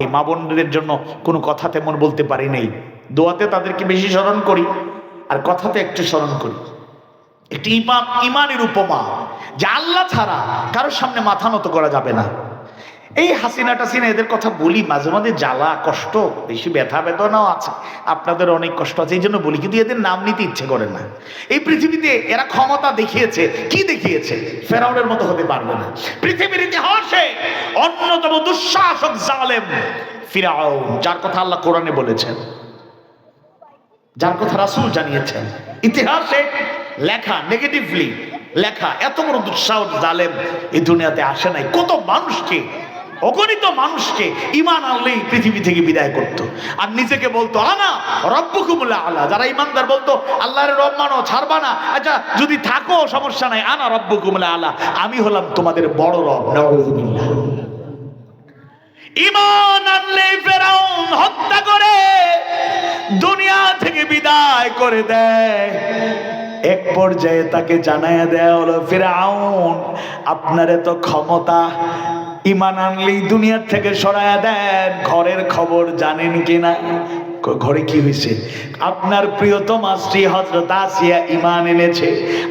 মা বোনদের জন্য কোনো কথা তেমন বলতে পারি নাই। দোয়াতে তাদেরকে বেশি স্মরণ করি আর কথাতে একটু স্মরণ করি। একটি ইমানের উপমা, যে আল্লাহ ছাড়া কারোর সামনে মাথা নত করা যাবে না। এই হাসিনা টাসিনা এদের কথা বলি, মাঝে মাঝে জ্বালা, কষ্ট, বেশি ব্যথা, বেদনাও আছে। আপনাদের অনেক কষ্ট আছে, এই জন্য বলি, কিন্তু এদের নাম নিতে ইচ্ছে করে না। এই পৃথিবীতে এরা ক্ষমতা দেখিয়েছে, কি দেখিয়েছে? ফেরাউনের মতো হতে পারবে না। পৃথিবীর ইতিহাসে অন্যতম দুঃশাসক জালেম ফিরাউন, যার কথা আল্লাহ কোরআনে বলেছেন। যার কথা রাসূল জানিয়েছেন। ইতিহাসে লেখা নেগেটিভলি লেখা, এত বড় দুঃসাহস জালেম এই দুনিয়াতে আসে নাই। কত মানুষকে অগণিত মানুষকে ইমান আনলেই পৃথিবী থেকে বিদায় করত। আর নিজেকে বলতো, আনা রব্বকুমুল্লাহ আল্লাহ যারা ইমানদার বলতো, আল্লাহর রব মানো, ছাড়বা না। আচ্ছা যদি থাকো, সমস্যা নাই। আনা রব্বকুমুল্লাহ আল্লাহ আমি হলাম তোমাদের বড় রব নাউযুবিল্লাহ ইমান আনলেই ফেরাউন হত্যা করে, দুনিয়া থেকে বিদায় করে দেয়। এক পর্যায়ে তাকে জানায় দেয়া হলো, ফেরাউন, আপনার এত ক্ষমতা ইমান আনলেই দুনিয়ার থেকে সরায়া দেন। ঘরের খবর জানেন কিনা? ঘরে কি হয়েছে? আপনার প্রিয়তমা স্ত্রী হজরত আসিয়া ইমান এনেছে।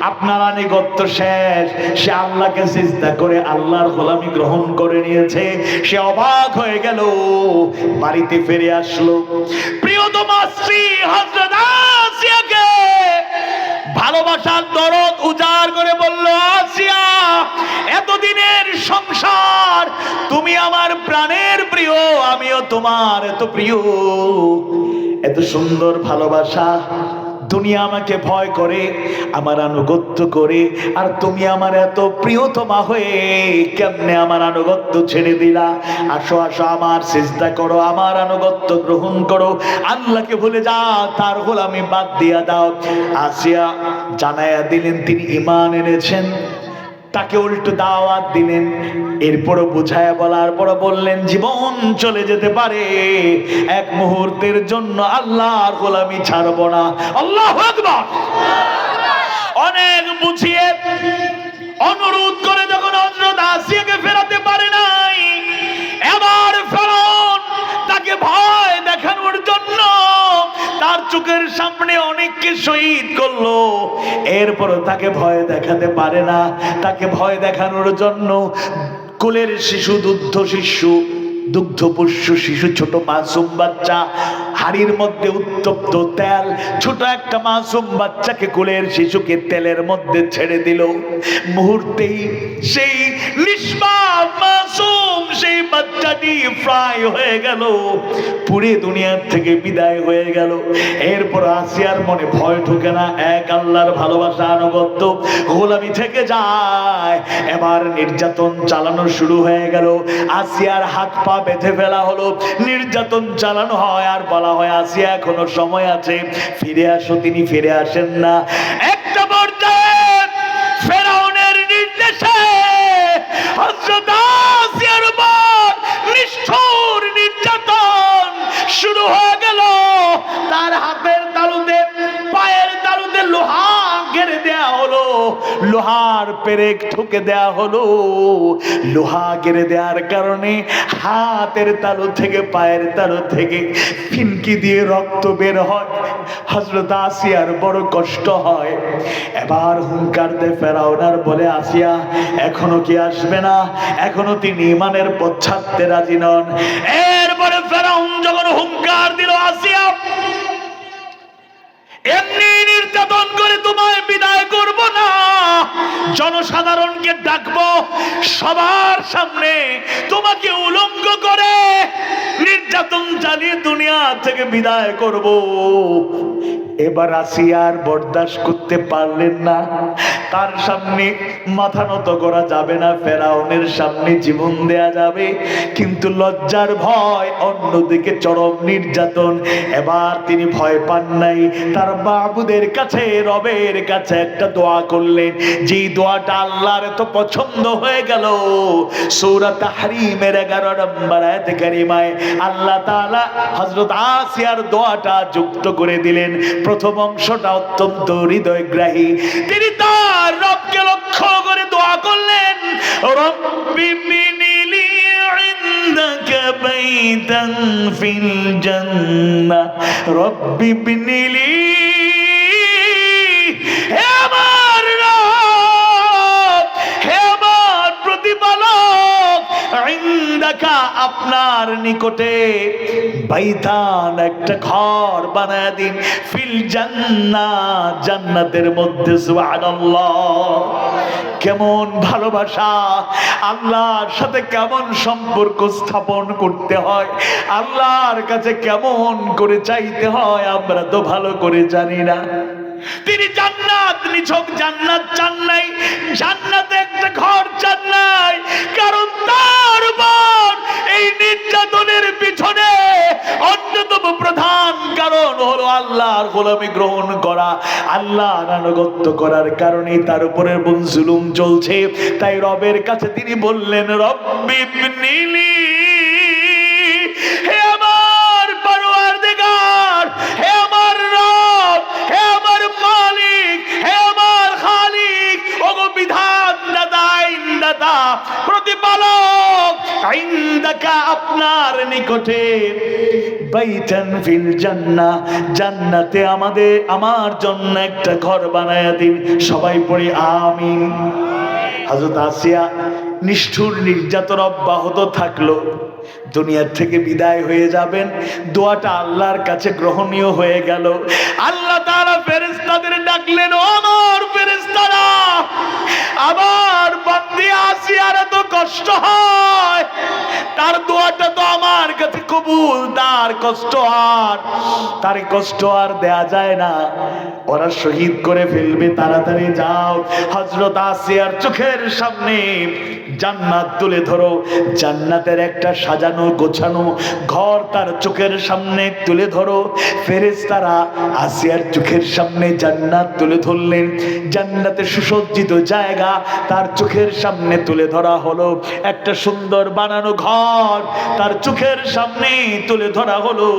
আপনার আনিগত্য শেষ। সে আল্লাহকে সিজদা করে আল্লাহর গোলামি গ্রহণ করে নিয়েছে। সে অবাক হয়ে গেল, বাড়িতে ফিরে আসলো। প্রিয়তমা স্ত্রী হজরত আসিয়াকে ভালোবাসার তোমার এত প্রিয়, এত সুন্দর ভালোবাসা। দুনিয়া আমাকে ভয় করে, আমার আনুগত্য করে, আর তুমি আমার এত প্রিয়তমা হয়ে কেমনে আমার আনুগত্য ছেড়ে দিলা? আসো আসো, আমার চেষ্টা করো, আমার আনুগত্য গ্রহণ করো। আল্লাহকে ভুলে যা, তার হল আমি বাদ দিয়া দাও। আসিয়া জানাইয়া দিলেন, তিনি ইমান এনেছেন। তাকে উল্টো দাওয়াত দিলেন। এরপরও বুঝায় বলার পর বললেন, জীবন চলে যেতে পারে। এক মুহূর্তের জন্য আল্লাহর গোলামি ছাড়ব না। আল্লাহ অনেক বুঝিয়ে চোখের সামনে অনেককে শহীদ করল। এরপর তাকে ভয় দেখাতে পারে না। তাকে ভয় দেখানোর জন্য কোলের শিশু, দুগ্ধ শিশু, দুগ্ধপুষ্য শিশু, ছোট মাসুম বাচ্চা, হাড়ির মধ্যে উত্তপ্ত তেল, ছোট একটা মাসুম বাচ্চাকে কোলের শিশুকে তেলের মধ্যে ছেড়ে দিল। মুহূর্তেই সেই নির্যাতন চালানো শুরু হয়ে গেল। আসিয়ার হাত পা বেঁধে ফেলা হলো। নির্যাতন চালানো হয় আর বলা হয়, আসিয়া এখনও সময় আছে। ফিরে আসো, তিনি ফিরে আসেন না। একটা লোহা ঘেরে দেয়া হলো, লোহার পেরেক ঠুকে দেয়া হলো। লোহা গেড়ে দেওয়ার কারণে হাতের তালু থেকে, পায়ের তালু থেকে ফিনকি দিয়ে রক্ত বের হয়। হজরত আসিয়ার বড় কষ্ট হয়। এবার হুঙ্কার দে ফেরাউনার বলে, আসিয়া, এখনও কি আসবে না? এখনও তিনি ইমানের পথ রাজি নন। এরপরে ফেরাউন যখন হুঙ্কার দিল, আসিয়া এমনি নির্যাতন করে তোমায় বিদায় করব না। জনসাধারণকে ডাকবো, সবার সামনে তোমাকে উলঙ্গ করে নির্যাতন চালিয়ে দুনিয়া থেকে বিদায় করব। এবার আসিয়ার বরদাস্ত করতে পারলেন না। তার সামনে মাথা নত করা যাবে না, ফেরাউনের সামনে জীবন দেয়া যাবে। কিন্তু লজ্জার ভয়, অন্যদিকে চরম নির্যাতন। এবার তিনি ভয় পান নাই। তার বাবুদের কাছে, রবের কাছে একটা দোয়া করলেন। যেই দোয়াটা আল্লাহর এত পছন্দ হয়ে গেল সূরাত তাহরিমের 11 নম্বর আয়াতে কারিমায় আল্লাহ তাআলা হযরত আসিয়ার দোয়াটা যুক্ত করে দিলেন। প্রথম অংশটা অত্যন্ত হৃদয় গ্রাহী তিনি তার রবকে লক্ষ্য করে দোয়া করলেন, রব্বি মিনিলি রব্বি আপনার নিকটে বাইতান একটা ঘর বানায় দিন। ফিল জান্নাত জান্নাতের মধ্যে সুবহানাল্লাহ। কেমন ভালোবাসা, আল্লাহর সাথে কেমন সম্পর্ক স্থাপন করতে হয়, আল্লাহর কাছে কেমন করে চাইতে হয়, আমরা তো ভালো করে জানি না। তিনি জান্নাত, নিছক জান্নাত চান নাই। জান্নাতে একটা ঘর চান নাই। কারণ তার উপর এই নির্যাতনের পিছনে অন্যতম প্রধান কারণ হলো আল্লাহর গোলামি গ্রহণ করা। আল্লাহর আনুগত্য করার কারণে তার উপরে বোন জুলুম চলছে। তাই রবের কাছে তিনি বললেন, রব্বি নীলি দাদা প্রতিপালক আইন্দাকা আপনার নিকটে। বাইতান ফিল জান্নাহ জান্নাতে আমাদের, আমার জন্য একটা ঘর বানায়া দিন। সবাই পড়ে, আমিন। হযরত আসিয়া নিষ্ঠুর নির্যাতন অব্যাহত থাকল। দুনিয়ার থেকে বিদায় হয়ে যাবেন। দোয়াটা আল্লাহর কাছে গ্রহণীয় হয়ে গেল। আল্লাহ তাআলা ফেরেশতাদের ডাকলেন আমার ফেরেশতারা, আমার বান্দি আর এত কষ্ট হয়। তার দোয়াটা তো আমার কাছে কবুল, তার কষ্ট আর তার কষ্ট আর দেয়া যায় না। ওরা শহীদ করে ফেলবে, তাড়াতাড়ি যাও। হজরত আসিয়ার চোখের সামনে জান্নাত তুলে ধরো। জান্নাতের একটা সাজানো, গোছানো ঘর তার চোখের সামনে তুলে ধরো। ফেরেশতারা আসিয়ার চোখের সামনে জান্নাত তুলে ধরলেন। জান্নাতে সুসজ্জিত জায়গা তার চোখের সামনে তুলে ধরা হলো। একটা সুন্দর বানানো ঘর তার চোখের সামনে তুলে ধরা হলো।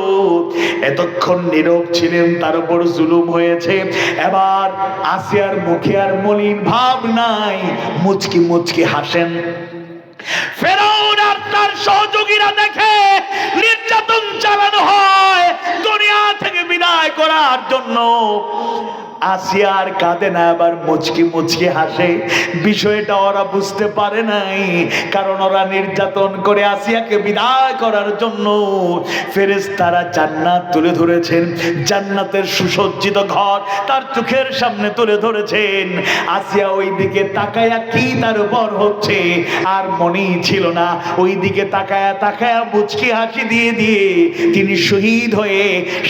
এতক্ষণ নীরব ছিলেন, তার উপর জুলুম হয়েছে। এবার আসিয়ার মুখে আর মলিন ভাব নাই। মুচকি মুচকি হাসেন। ফেরাউন আর তার সহযোগীরা দেখে জন্য। না, আবার মুচকি মুচকি হাসে। বিষয়টা ওরা বুঝতে পারে নাই, কারণ ওরা নির্যাতন করে আসিয়াকে বিদায় করার জন্য ফেরেশতারা জান্নাত তুলে ধরেছেন। জান্নাতের সুসজ্জিত ঘর তার চোখের সামনে তুলে ধরেছেন। আসিয়া ওই দিকে তাকায়া কি তার উপর হচ্ছে, আর মনেই ছিল না। ওই দিকে তাকায়া তাকায়া মুচকি হাসি দিয়ে দিয়ে তিনি শহীদ হয়ে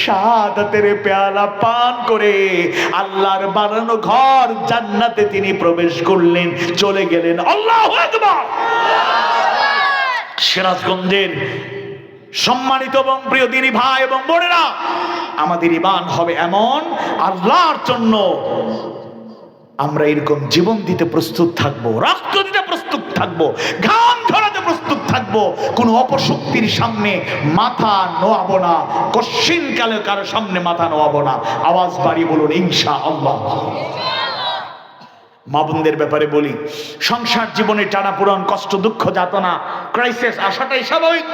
শাহাদাতের পেয়ালা পান করে আল্লাহর বানানো ঘর জান্নাতে তিনি প্রবেশ করলেন, চলে গেলেন। আল্লাহ সিরাজগঞ্জের সম্মানিত এবং প্রিয় দিনী ভাই এবং বোনেরা, আমাদের ইমান হবে এমন আল্লাহর জন্য। আমরা এরকম জীবন দিতে প্রস্তুত থাকব, রক্ত দিতে প্রস্তুত থাকব ঘাম প্রস্তুত থাকব, কোনো অপশক্তির সামনে মাথা নোয়াবো না, কশ্চিন কালে কারও সামনে মাথা নোয়াবো না। আওয়াজ বাড়ি বলুন ইনশা আল্লাহ মা বোনদের ব্যাপারে বলি, সংসার জীবনে টানাপোড়ন, কষ্ট, দুঃখ, যাতনা ক্রাইসিস আসাটাই স্বাভাবিক।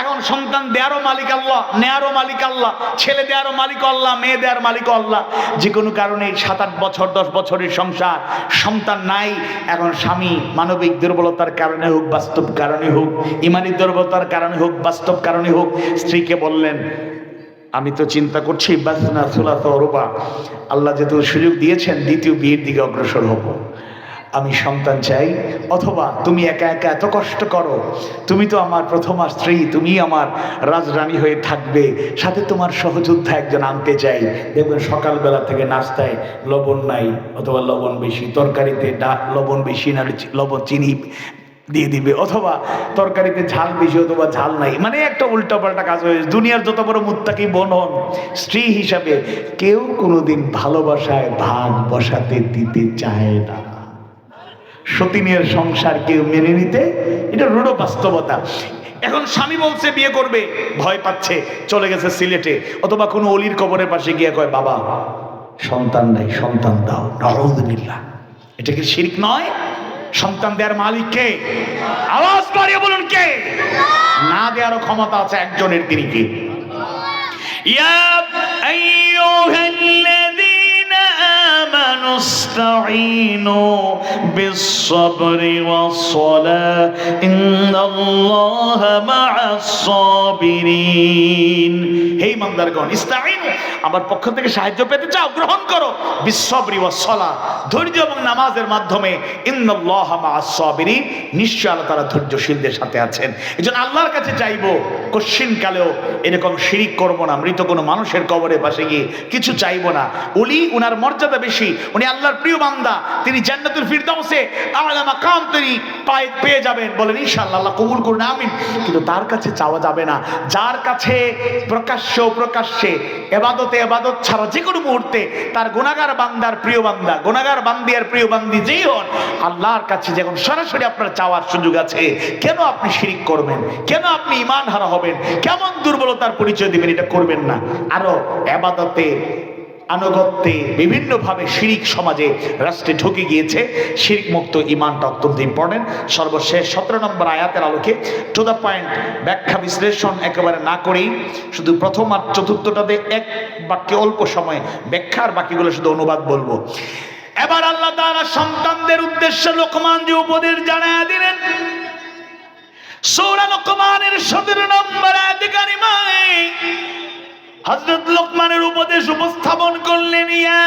এখন সন্তান দেয়ারও মালিক আল্লাহ, নেয়ারও মালিক আল্লাহ, ছেলে দেয়ারও মালিক আল্লাহ, মেয়ে দেয়ার মালিক আল্লাহ। যে কোনো কারণে সাত আট বছর, দশ বছরের সংসার সন্তান নাই, এখন স্বামী মানবিক দুর্বলতার কারণে হোক, বাস্তব কারণে হোক, ইমানি দুর্বলতার কারণে হোক, বাস্তব কারণে হোক, স্ত্রীকে বললেন আমি তো চিন্তা করছি, বাস না সুলাত অরূপা। আল্লাহ যেহেতু সুযোগ দিয়েছেন, দ্বিতীয় বিয়ের দিকে অগ্রসর হব। আমি সন্তান চাই, অথবা তুমি একা একা এত কষ্ট করো, তুমি তো আমার প্রথম স্ত্রী, তুমি আমার রাজরানী হয়ে থাকবে, সাথে তোমার সহযোদ্ধা একজন আনতে চাই। দেখবেন সকালবেলা থেকে নাস্তায় লবণ নাই, অথবা লবণ বেশি, তরকারিতে ডা- লবণ বেশি না লবণ, চিনি দিয়ে দিবে। অথবা তরকারিতে ঝাল বেশি, অথবা ঝাল নাই। মানে একটা উল্টাপাল্টা কাজ হয়ে দুনিয়ার যত বড় মুত্তাকি বোন হন, স্ত্রী হিসাবে কেউ কোনোদিন ভালোবাসায় ভাগ বসাতে দিতে চায় না। সতীনের সংসার কেউ মেনে নিতে, এটা রূঢ় বাস্তবতা। এখন স্বামী বলছে, বিয়ে করবে, ভয় পাচ্ছে, চলে গেছে সিলেটে। অথবা কোনো অলির কবরের পাশে গিয়ে কয়, বাবা, সন্তান নাই, সন্তান দাও নরউদ্দিল্লা এটা কি শিরিক নয়? সন্তান মালিক কে? আওয়াজ বাড়িয়ে বলুন কে? না দেওয়ারও ক্ষমতা আছে একজনের, তিনি কি? ইয়া আইয়ুহাল্লাযীনা আমানু ইসতাঈনু বিস-সাবরি ওয়াস-সালাহ আমার পক্ষ থেকে সাহায্য পেতে চাও, গ্রহণ করো। বিস-সাবরি ওয়াস-সালাহ ধৈর্য এবং নামাজের মাধ্যমে নিশ্চয় আল্লাহ তাআলা ধৈর্যশীলদের সাথে আছেন। এজন্য আল্লাহর কাছে চাইব, কশ্চিন কালেও এরকম শিরিক করব না, মৃত কোনো মানুষের কবরে পাশে গিয়ে কিছু চাইব না। উনি উনার মর্যাদা বেশি। উনি আল্লাহর প্রিয় বান্দা। তিনি জান্নাতুল ফিরদাউসে আলা মাকাম তিনি পায় পেয়ে যাবেন। বলেন, ইনশাআল্লাহ, আল্লাহ কবুল করুন, আমিন। কিন্তু তার কাছে চাওয়া যাবে না। যার কাছে প্রকাশ্য প্রকাশ্যে এবাদতে এবাদত ছাড়া যে কোনো মুহূর্তে তার গুণাগার বান্দার প্রিয় বান্দা গুণাগার বান্দিয়ার প্রিয় বান্দি যেই হন, আল্লাহর কাছে যখন সরাসরি আপনার চাওয়ার সুযোগ আছে, কেন আপনি শিরিক করবেন? কেন আপনি ইমান হারা হবেন? কেমন দুর্বলতার পরিচয় দিবেন? এটা করবেন না। আরও এবাদতে আনুগত্যে বিভিন্নভাবে শিরিক সমাজে রাষ্ট্রে ঢুকে গিয়েছে। শিরিক মুক্ত ইমানটা অত্যন্ত ইম্পর্টেন্ট সর্বশেষ সতেরো নম্বর আয়াতের আলোকে টু দ্য পয়েন্ট ব্যাখ্যা বিশ্লেষণ একেবারে না করেই শুধু প্রথম আর চতুর্থটাতে এক বাক্যে অল্প সময় ব্যাখ্যার বাকিগুলো শুধু অনুবাদ বলব। এবার আল্লাহ তাআলা সন্তানদের উদ্দেশ্যে লোকমান যে উপদেশ জানায় দিলেন, সূরা লোকমানের 17 নম্বর আয়াতে কারিমায় হযরত লোকমানের উপদেশ উপস্থাপন করলেন ইয়া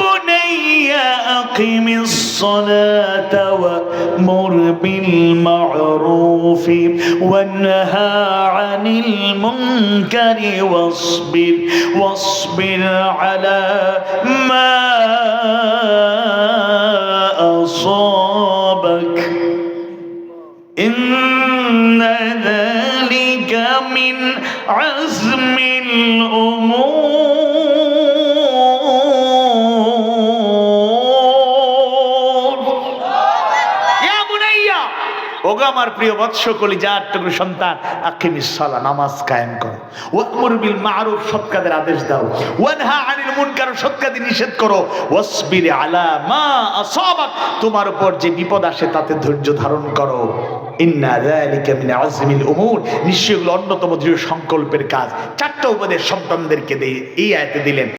বুনাইয়া আকিমিস সালাতা ওয়া মুর বিল মা'রুফ ওয়ানহা আনিল মুনকারি ওয়াসবির ওয়াসবির আলা মা أصابك إن ذلك من عزم الأمور ইয়া বুনাইয়া ওগো আমার প্রিয় বৎস কলিজার টুকরো সন্তান আকিমিস সালা নামাজ কায়েম করো ওয়াকমুর বিল মারুফ সৎ কাজের আদেশ দাও ওয়ানহা আনিল মুনকার সৎ কাজে নিষেধ করো ওয়াসবির আলা মা আসাবাক তোমার উপর যে বিপদ আসে তাতে ধৈর্য ধারণ করো নিশ্চয়ই অন্যতম দৃঢ় সংকল্পের কাজ। চারটা উপদেশ সন্তানদেরকে দিয়ে এই আয়তে দিলেন।